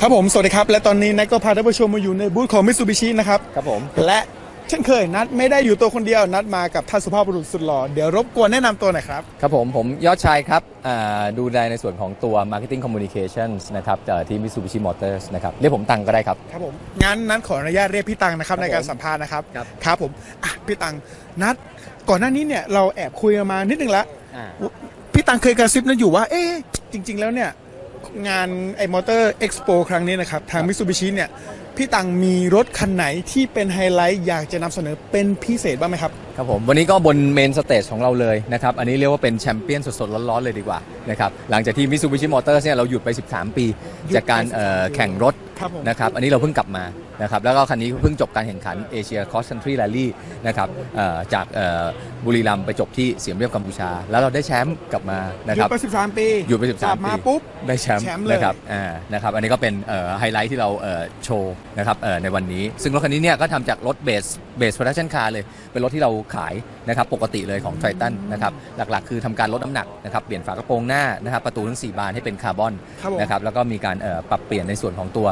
ครับผม สวัสดีครับ และตอนนี้นัทก็พาท่านผู้ชมมาอยู่ในบูธของมิ t ซูบิชินะครับ ครับผม และเช่นเคยนัดไม่ได้อยู่ตัวคนเดียวนัดมากับท่านสุภาพบุรุษสุดหล่อ เดี๋ยวรบกวนแนะนำตัวหน่อยครับ ครับผมผมยอดชายครับอ่าดูแลในส่วนของตัว Marketing Communications นะครับเอ่อที่ Mitsubishi Motors นะครับเรียกผมตังก็ได้ครับ ครับผมงั้นนัดขออนุญาตเรียกพี่ตังนะครับครับในการผมสัมภาษณ์นะครับครับ ครับผมอะพี่ตังนัดก่อนหน้านี้เนี่ยเราแอบคุยกันมานิดนึงแล้วอ่าพี่ตังเคยกระซิบนัดอยู่ว่า เอ๊ะจริง ๆ แล้วเนี่ย งานไอ้มอเตอร์เอ็กซ์โปครั้งนี้นะครับ ทางมิ t ซูบิชิเนี่ย พี่ตังมีรถคันไหนที่เป็นไฮไลท์อยากจะนำเสนอเป็นพิเศษบ้างไหมครับ ครับผมวันนี้ก็บนเมนสเตจของเราเลยนะครับ อันนี้เรียกว่าเป็นแชมเปี้ยนสดๆ ร้อนๆ เลยดีกว่านะครับหลังจากที่ Mitsubishi Motors เนี่ยเราหยุดไป 13 ปีหยุดไปจากการ13เอ่อปีแข่งรถครับผม นะครับอันนี้เราเพิ่งกลับมา นะครับแล้วก็คันนี้เพิ่งจบการแข่งขันเอเชียคอส c ันทรีแรลลี่นะครับเอ่อจากเอ่อบุรีรัมย์ไปจบที่เสียมเรียบกัมพูชา แล้วเราได้แชมป์กลับมานะหคยุรัดบไป 13 ปีหยุดไปกลับ13มาปีปุ๊บได้แชมป์แชมป์เลยนะครับอ่านะครับอันนี้ก็เป็นเอ่อไฮไลท์ที่เราเอ่อโชว์นะครับเอ่อในวันนี้ ซึ่งรถคันนี้เนี่ยก็ทำจากรถเบสเบสโปรดักชันคาร์เลย เป็นรถที่เราขายนะครับปกติเลยของไททันนะครับหลักๆ คือทำการลดน้ำหนักนะครับเปลี่ยนฝากระโปรงหน้านะครับประตูทั้ง 4 บานให้เป็นคาร์บอนครับผมนะครับแล้วก็มีการเอ่อปรับเปลี่ยนในส่วนของตัว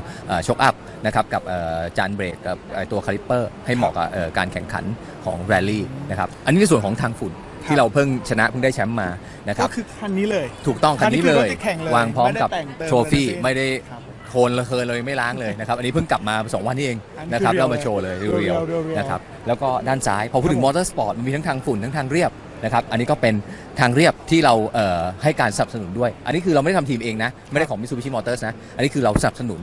ช็อคอัพนะครับกับเอ่อจานเบรกกับไอ้ตัวคาลิปเปอร์ให้เหมาะกับเอ่อการแข่งขันของแรลลี่นะครับอันนี้ในส่วนของทางฝุ่นที่เราเพิ่งชนะเพิ่งได้แชมป์มานะครับก็คือคันนี้เลย ถูกต้องคันนี้คันนี้คือเลรถยที่แข่งเลย วางพร้อมกับไม่ได้แต่งเติมโทฟี่เลยนะไม่ได้ครับโคลนละเคยเลยไม่ล้างเลยนะครับ อันนี้เพิ่งกลับมา 2 วันนี้เองอันนี้นะครับคือเรามาโชว์เลยเรีเรียยววเรียวเรียวๆนะครับแล้วก็ด้านซ้าย พอพูดถึคงรับผมมอเตอร์สปอร์ตมันมีทั้งทางฝุ่นทั้งทางเรียบ นะครับ อันนี้ก็เป็นทางเรียบที่เราเอ่อให้การสนับสนุนด้วย อันนี้คือเราไม่ได้ทำทีมเองนะ ไม่ได้ของ Mitsubishi Motors นะ อันนี้คือเราสนับสนุน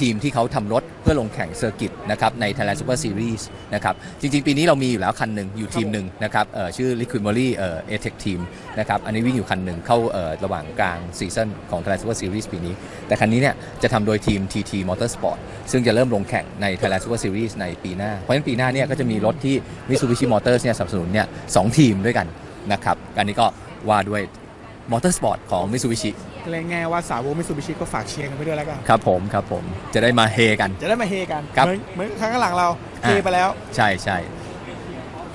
ทีมที่เขาทำรถเพื่อลงแข่งเซอร์กิตนะครับใน Thailand Super Series นะครับ จริง ๆ ปีนี้เรามีอยู่แล้วคันหนึ่งอยู่ทีมหนึ่งนะครับเอ่อชื่อ Liquid m o l y เอ่อ a t e c Team นะครับ อันนี้วิ่งอยู่คันหนึ่งเข้าเอ่อระหว่างกลางซีซั่นของ Thailand Super Series ปีนี้ แต่คันนี้เนี่ยจะทำโดยทีม TT Motorsport ซึ่งจะเริ่มลงแข่งใน Thailand Super Series ในปีหน้า เพราะฉะนั้นปีหน้าเนี่ยก็จะมีรถที่ Mitsubishi Motors เนี่ยสนับสนุนเนี่ยสองทีมด้วยกัน นะครับอันนี้ก็ว่าด้วย Motorsport ของ Mitsubishi เรียกง่ายว่าสาวกมิ t ซูบิชิก็ฝากเชียร์กันไปด้วยแล้วกันครับผมครับผมจะได้มาเฮกัน จะได้มาเฮกันครับเหมือนเหมือนครั้งหลังเราเฮอะ ไปแล้วใช่ใช่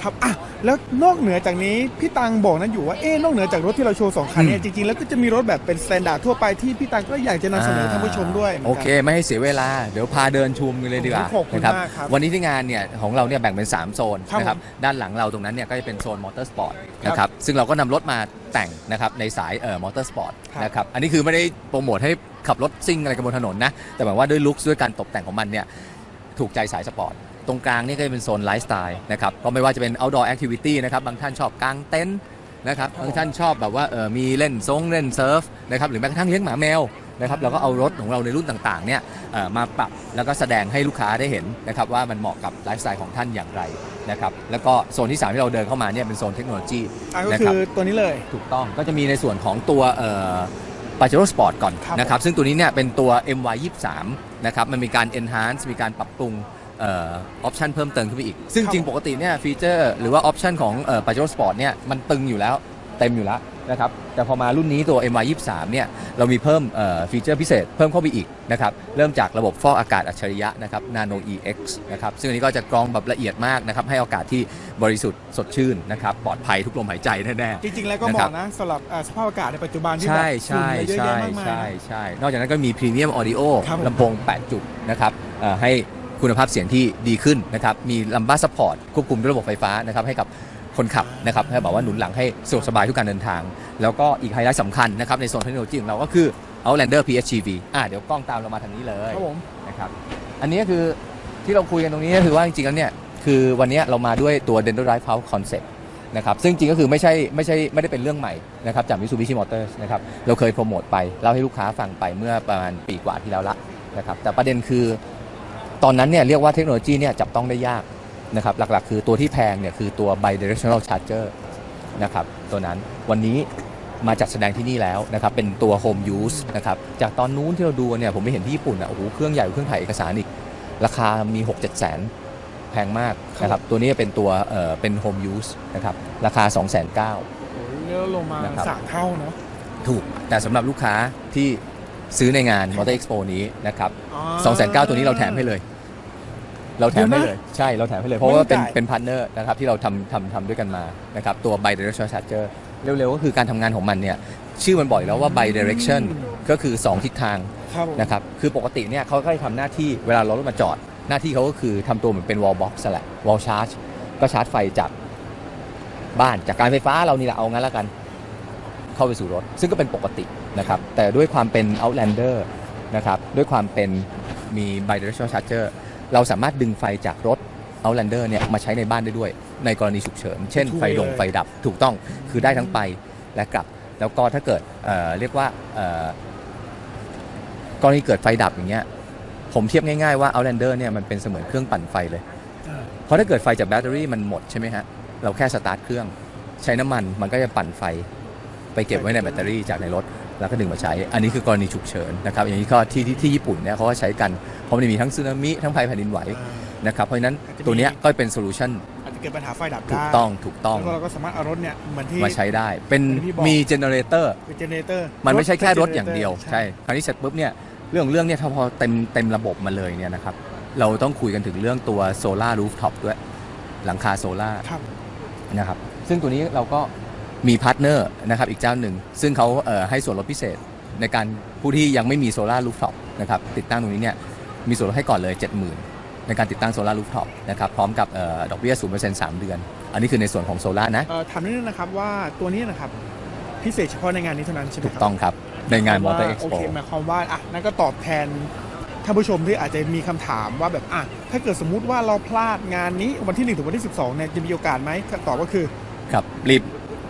ครับอะ แล้วนอกเหนือจากนี้พี่ตังบอกนั้นอยู่ว่าเอ๊ะนอกเหนือจากรถที่เราโชว์สองคันเนี่ยจริงๆแล้วก็จะมีรถแบบเป็นสแตนดาร์ดทั่วไปที่พี่ตังก็อยากจะนำเสนอท่านผู้ชมด้วยหมืนโอกันเค ไม่ให้เสียเวลาเดี๋ยวพาเดินชมกันเลยดีกว่าขอบคุณนะครับมากครับวันนี้ที่งานเนี่ยของเราเนี่ยแบ่งเป็น 3 โซนครับนะครับผมด้านหลังเราตรงนั้นเนี่ยก็จะเป็นโซนมอเตอร์สปอร์ตครับนะครับซึ่งเราก็นำรถมาแต่งนะครับในสายเอ่อมอเตอร์สปอร์ตครับนะครับอันนี้คือไม่ได้โปรโมทให้ขับรถซิ่งอะไรกันบนถนนนะแต่หมายว่าด้วยลุคด้วยการตกแต่งของมันเนี่ยถูกใจสายสปอร์ต ตรงกลางนี่ก็จะเป็นโซนไลฟ์สไตล์นะครับก็ไม่ว่าจะเป็น outdoor activity นะครับบางท่านชอบกางเต็นท์นะครับบางท่านชอบแบบว่าเออมีเล่นซงเล่นเซิร์ฟนะครับหรือแม้กระทั่งเลี้ยงหมาแมวนะครับเราก็เอารถของเราในรุ่นต่างๆเนี่ยเอ่อมาปรับแล้วก็แสดงให้ลูกค้าได้เห็นนะครับว่ามันเหมาะกับไลฟ์สไตล์ของท่านอย่างไรนะครับแล้วก็โซนที่ 3 ที่เราเดินเข้ามาเนี่ยเป็นโซนเทคโนโลยีอะก็นะคืครับอตัวนี้เลยถูกต้องก็จะมีในส่วนของตัวเอ่อ Pajero Sport ก่อนครับนะครับซึ่งตัวนี้เนี่ยเป็นตัว MY 23 นะครับมันมีการ enhance มีการปรับปรุงเออปชันเพิ่มเติมขึ้นไปอีก ซึ่งครับจริงปกติเนี่ยฟีเจอร์หรือว่าออปชันของเอ่อ Pajero Sport เนี่ยมันตึงอยู่แล้วเต็มอยู่แล้วนะครับแต่พอมารุ่นนี้ตัว MY 23 เนี่ยเรามีเพิ่มเอ่อฟีเจอร์พิเศษเพิ่มเข้าไปอีกนะครับเริ่มจากระบบฟอกอากาศอัจฉริยะนะครับ Nano EX นะครับซึ่งอันนี้ก็จะกรองแบบละเอียดมากนะครับให้อากาศที่บริสุทธิ์สดชื่นนะครับปลอดภัยทุกลมหายใจแน่ๆจริง ๆ แล้วก็เหนะครับมาะนะสำหรับอ่าสภาพอากาศในปัจจุบันที่แบบใช่ใช่ฝุ่นเยอะใช่แยะมากมายใช่ใช่นอกจากนั้นก็มีพรีเมียมออดิโอครับผมลำโพง 8 จุดนะครับเอ่อให้ คุณภาพเสียงที่ดีขึ้นนะครับมีลัมบ้าซัพพอร์ตควบคุมด้วยระบบไฟฟ้านะครับให้กับคนขับนะครับให้แบบว่าหนุนหลังให้สะดวกสบายทุกการเดินทาง แล้วก็อีกไฮไลท์สำคัญนะครับในโซนเทคโนโลยีของเราก็คือ Outlander PHEV อะเดี๋ยวกล้องตามเรามาทางนี้เลยครับผมนะครับอันนี้ก็คือที่เราคุยกันตรงนี้ก็คือว่าจริงๆแล้วเนี่ยคือวันนี้เรามาด้วยตัว Dendro Drive House Concept นะครับซึ่งจริงก็คือไม่ใช่ไม่ใช่ไม่ได้เป็นเรื่องใหม่นะครับจาก Mitsubishi Motors นะครับเราเคยโปรโมทไปเล่าให้ลูกค้าฟังไปเมื่อประมาณปีกว่าที่แล้วละนะครับแต่ประเด็นคือ ตอนนั้นเนี่ยเรียกว่าเทคโนโลยีเนี่ยจับต้องได้ยากนะครับหลักๆ คือตัวที่แพงเนี่ยคือตัว bidirectional charger นะครับตัวนั้นวันนี้มาจัดแสดงที่นี่แล้วนะครับเป็นตัว home use นะครับจากตอนนู้นที่เราดูเนี่ยผมไปเห็นที่ญี่ปุ่นอะโอ้โหเครื่องใหญ่กว่าเครื่องถ่ายเอกสารอีก ราคามี 6 7 แสนแพงมากนะครับตัวนี้เป็นตัวเอ่อเป็น home use นะครับราคา 2 9 0 0 0โอ้ยเรียกว่าลงมานะครับ สามเท่าเนาะถูก แต่สำหรับลูกค้าที่ซื้อในงาน Motor Expo นี้นะครับ2 9 0 0 0ตัวนี้เราแถมให้เลย เราแถมให้เลยใช่เราแถมให้เลย เพราะว่าเป็นไม่จ่ายเป็นพาร์ทเนอร์นะครับที่เราทำทำทำด้วยกันมานะครับตัว bi directional charger เร็วๆ ก็คือการทำงานของมันเนี่ยชื่อมันบอกอยู่แล้วว่า bi direction ก็คือ 2 ทิศทางครับผมนะครับคือปกติเนี่ยเขาก็จะทำหน้าที่เวลารถมาจอด หน้าที่เขาก็คือทำตัวเหมือนเป็น wall box แหละ wall charge ก็ชาร์จไฟจากบ้านจากการไฟฟ้าเรานี่แหละเอางั้นแล้วกัน เข้าไปสู่รถ ซึ่งก็เป็นปกตินะครับแต่ด้วยความเป็น outlander นะครับด้วยความเป็นมี bidirectional charger เราสามารถดึงไฟจากรถ outlander เนี่ยมาใช้ในบ้านได้ด้วย ในกรณีฉุกเฉิน เช่นไฟดงเลยไฟดับถูกต้องคือได้ทั้งไปและกลับ แล้วก็ถ้าเกิดเเรียกว่ากรณีเกิดไฟดับอย่างเงี้ยผมเทียบง่ายๆว่า outlander เนี่ยมันเป็นเสมือนเครื่องปั่นไฟเลย เพราะถ้าเกิดไฟจากแบตเตอรี่มันหมดใช่ไหมฮะ เราแค่สตาร์ทเครื่อง ใช้น้ำมันมันก็จะปั่นไฟ ไปเก็บไว้ในแบตเตอรี่จากในรถ แล้วก็ดึงมาใช้ อันนี้คือกรณีฉุกเฉินนะครับอย่างนี้ก็ที่ที่ที่ญี่ปุ่นเนี่ยเขาก็ใช้กัน เพราะมันมีทั้งสึนามิทั้งภัยแผ่นดินไหวอ่านะครับเพราะฉะนั้นอาจจะมีตัวเนี้ยก็เป็นโซลูชันอาจจะเกิดปัญหาไฟดับได้ถูกต้องถูกต้องแล้วก็เราก็สามารถเอารถเนี่ยเหมือนที่ มาใช้ได้ เป็นเหมือนที่บอก มีเจเนเรเตอร์ เป็นเจเนเรเตอร์มันไม่ใช่แค่รถอย่างป็นเดียว generator ใช่คราวนี้เสร็จปุ๊บเนี่ยเรื่องของเรื่องเนี่ยถ้าพอเต็มเต็มระบบมาเลยเนี่ยนะครับเราต้องคุยกันถึงเรื่องตัวโซลารูฟท็อปด้วยหลังคาโซลา ครับ นะครับซึ่งตัวนี้เราก็ มีพาร์ทเนอร์นะครับอีกเจ้าหนึ่ง ซึ่งเขาเอ่อให้ส่วนลดพิเศษในการผู้ที่ยังไม่มีโซลารูฟท็อปนะครับติดตั้งตรงนี้เนี่ยมีส่วนลดให้ก่อนเลย 70,000 ในการติดตั้งโซลารูฟท็อปนะครับพร้อมกับเอ่อดอกเบี้ย0% 3 เดือน อันนี้คือในส่วนของโซลานะเอ่อถามนิดนึงนะครับว่าตัวนี้นะครับพิเศษเฉพาะในงานนี้เท่านั้นใช่ไหมถูคกรับต้องครับ ในงานมอเตอร์ว่าเอ็กซ์โอโปเคหมายความว่าอะนั่นก็ตอบแทนท่านผู้ชมที่อาจจะมีคำถามว่าแบบอะถ้าเกิดสมมุติว่าเราพลาดงานนี้วันที่ 1 ถึงวันที่ 12เนี่ยจะมีโอกาสไหมคำตอบก็คือครับรีบ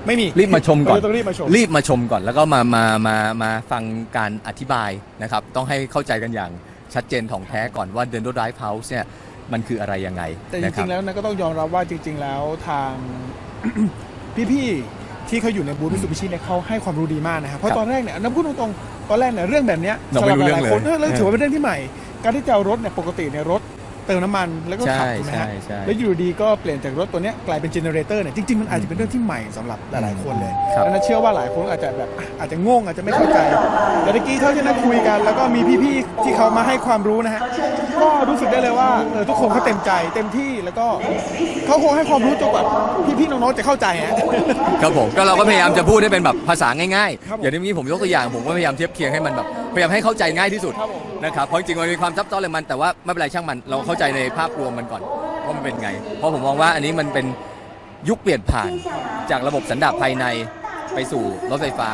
ไม่มีรีบมาชมก่อนเราต้องรีบมาชม รีบมาชมก่อน แล้วก็มามามามาฟังการอธิบายนะครับ ต้องให้เข้าใจกันอย่างชัดเจนของแท้ก่อนว่า Dendo Drive House เนี่ยมันคืออะไรยังไงแต่จนะคริรับงๆแล้วนะก็ต้องยอมรับว่าจริง ๆ แล้วทาง พี่ๆที่เขาอยู่ในบูธมิสูบิชิเนี่ยเขาให้ความรู้ดีมากนะครับเพครัราะบตอนแรกเนี่ยน้ำพูดตรงๆตอนแรกเนี่ยเรื่องแบบเนี้ยเราไม่รู้เรื่องสำหบหายๆคนเลยเออเรื่องถือว่าเป็นเรื่องที่ใหม่ การที่จะเอารถเนี่ยปกติเนี่ยรถ เติมน้ำมันแล้วก็ขับใช่ถูกไหมใช่ฮะใช่ แล้วอยู่ดีก็เปลี่ยนจากรถตัวเนี้ยกลายเป็นเจเนเรเตอร์เนี่ยจริงๆมันอาจจะเป็นเรื่องที่ใหม่สำหรับหลายๆคนเลยครับ แล้วนะเชื่อว่าหลายคนอาจจะแบบอะอาจจะงงอาจจะไม่เข้าใจแต่เมื่อกี้เท่าที่นั่งคุยกัน แล้วก็มีพี่ๆที่เขามาให้ความรู้นะฮะก็รู้สึกได้เลยว่าเออทุกคนเขาเต็มใจเต็มที่แล้วก็เขาคงให้ความรู้จนกว่าพี่ๆน้องๆจะเข้าใจฮะ ครับผมก็เราก็พยายามจะพูดให้เป็นแบบภาษาง่ายครับๆผมอย่างที่เมื่อกี้ผมยกตัวอย่างผมก็พยายามเทียบเคียงให้มันแบบ พยายามให้เข้าใจง่ายที่สุดครับผม นะครับเพราะจริงๆมันมีความซับซ้อนเลยมันแต่ว่าไม่เป็นไรช่างมัน เราเข้าใจในภาพรวมมันก่อนว่ามันเป็นไง เพราะผมมองว่าอันนี้มันเป็นยุคเปลี่ยนผ่านจากระบบสันดาปภายในไปสู่รถไฟฟ้า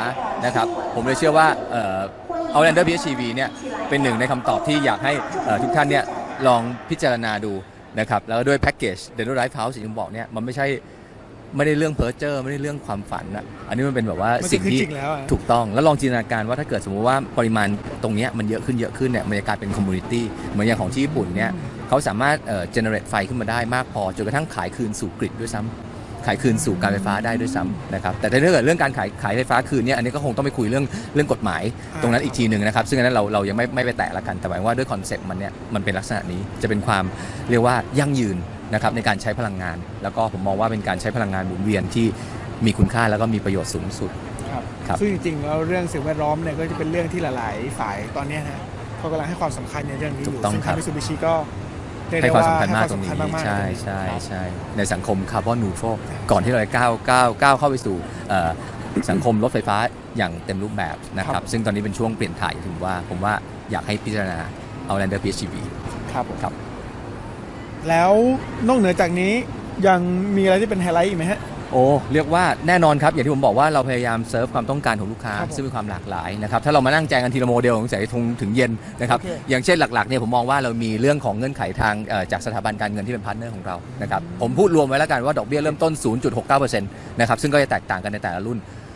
นะครับ ผมเลยเชื่อว่าเอ่อ Outlander PHEV เนี่ยเป็นหนึ่งในคำตอบที่อยากให้เอ่อทุกท่านเนี่ยลองพิจารณาดูนะครับแล้วด้วยแพ็กเกจ Dendo Drive House ที่ผมบอกเนี่ยมันไม่ใช่ ไม่ได้เรื่องเพ้อเจอร์ไม่ได้เรื่องความฝันอะอันนี้มันเป็นแบบว่ามันสิ่งคือที่จริงแล้วอะถูกต้องแล้วลองจินตนาการว่าถ้าเกิดสมมติว่าปริมาณตรงเนี้ยมันเยอะขึ้นเยอะขึ้นเนี่ยมันจะกลายเป็นคอมมูนิตี้เหมือนอย่างของที่ญี่ปุ่นเนี่ยเขาสามารถเอ่อ generate ไฟขึ้นมาได้มากพอจนกระทั่งขายคืนสู่กริดด้วยซ้ำขายคืนสู่การไฟฟ้าได้ด้วยซ้ำนะครับแต่ถ้าเกิดเรื่องการขายขายไฟฟ้าคืนเนี่ยอันนี้ก็คงต้องไปคุยเรื่องเรื่องกฎหมาย ตรงนั้นอีกทีหนึ่งนะครับ ซึ่งอันนั้นเราเรายังไม่ไม่ไปแตะละกันแต่หมายว่าด้วยคอนเซ็ปต์มันเนี่ยมันเป็นลักษณะนี้จะเป็นความเรียกว่ายั่งยืน นะครับในการใช้พลังงาน แล้วก็ผมมองว่าเป็นการใช้พลังงานหมุนเวียนที่มีคุณค่าแล้วก็มีประโยชน์สูงสุด ครับครับ ซึ่งจริงๆแล้วเรื่องสิ่งแวดล้อมเนี่ยก็จะเป็นเรื่องที่หลาย ๆ ฝ่ายตอนเนี้ยนะฮะเขากำลังให้ความสำคัญในเรื่องนี้อถูยู่กต้องซึ่งครัทางบมิซูบิชิก็เรียกให้ได้ความว่าสำคัญมากให้ตรงนี้ควมสำคัญมากๆใช่ตรงนี้ใช่ครับ ใช่ในสังคมคาร์บอนนูโตรก่อนที่เราจะก้าวก้าวก้าวเข้าไปสู่เอ่อสังคมรถไฟฟ้าอย่างเต็มรูปแบบนะคครัรับ บ ซึ่งตอนนี้เป็นช่วงเปลี่ยนถ่ายถึงว่า ผมว่าอยากให้พิจารณาเอาแลนเดอร์พีชีครับผมครับ แล้วนอกเหนือจากนี้ยังมีอะไรที่เป็นไฮไลท์อีกไหมฮะ โอ้เรียกว่าแน่นอนครับ อย่างที่ผมบอกว่าเราพยายามเซิร์ฟความต้องการของลูกค้า ครับผมซึ่งมีความหลากหลายนะครับถ้าเรามานั่งแจงกันทีละโมเดลสงสัยคงถึงเย็นนะครับโอเค อย่างเช่นหลักๆเนี่ยผมมองว่าเรามีเรื่องของเงื่อนไขทางเอ่อจากสถาบันการเงินที่เป็นพาร์ทเนอร์ของเรานะครับผมพูดรวมไว้แล้วกันว่าดอกเบี้ยเริ่มต้น 0.69%นะครับซึ่งก็จะแตกต่างกันในแต่ละรุ่นช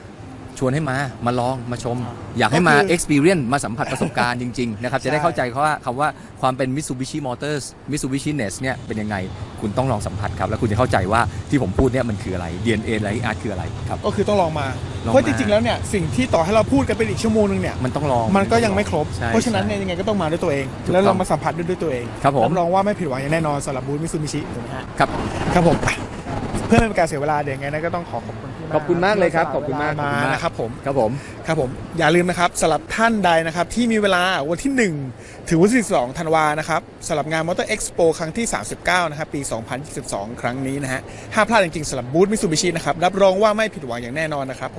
วนให้มามาลองมาชม อยากให้มา ก็คือ experience มาสัมผัสประสบการณ์จริง ๆ นะครับ จะได้ใช่เข้าใจเขาว่าคำว่าความเป็น Mitsubishi Motors Mitsubishi Ness เนี่ยเป็นยังไง คุณต้องลองสัมผัสครับ แล้วคุณจะเข้าใจว่าที่ผมพูดเนี่ยมันคืออะไร DNA อะไรอาร์ตคืออะไรครับ ก็คือต้องลองมาลองมา เพราะจริงๆแล้วเนี่ยสิ่งที่ต่อให้เราพูดกันเป็นอีกชั่วโมงนึงเนี่ยมันต้องลอง มันก็ยังไม่ครบ ใช่เพราะฉะนั้นเนี่ยใช่ยังไงก็ต้องมาด้วยตัวเอง ถูกต้องแล้วเรามาสัมผัสด้วยด้วยตัวเองครับผม รับรองว่าไม่ผิดหวังอย่างแน่นอนสำหรับบูธมิซูบิชิถูกไหมฮะครับ ครับผมเพื่อไม่เป็นการเสียเวลาเดี๋ยวยังไงนะก็ต้องขอขอบคุณพี่ขอบคุณมากเลยครับขอบคุณมากมาขอบคุณมาก นะครับผมครับผม ครับผมอย่าลืมนะครับสำหรับท่านใดนะครับที่มีเวลาวันที่ 1 ถึงวันที่12ธันวานะครับสำหรับงาน Motor Expo ครั้งที่ 39 นะครับปี 2022 ครั้งนี้นะฮะห้ามพลาดจริงๆสำหรับบูธมิซูบิชินะครับรับรองว่าไม่ผิดหวังอย่างแน่นอนนะครับ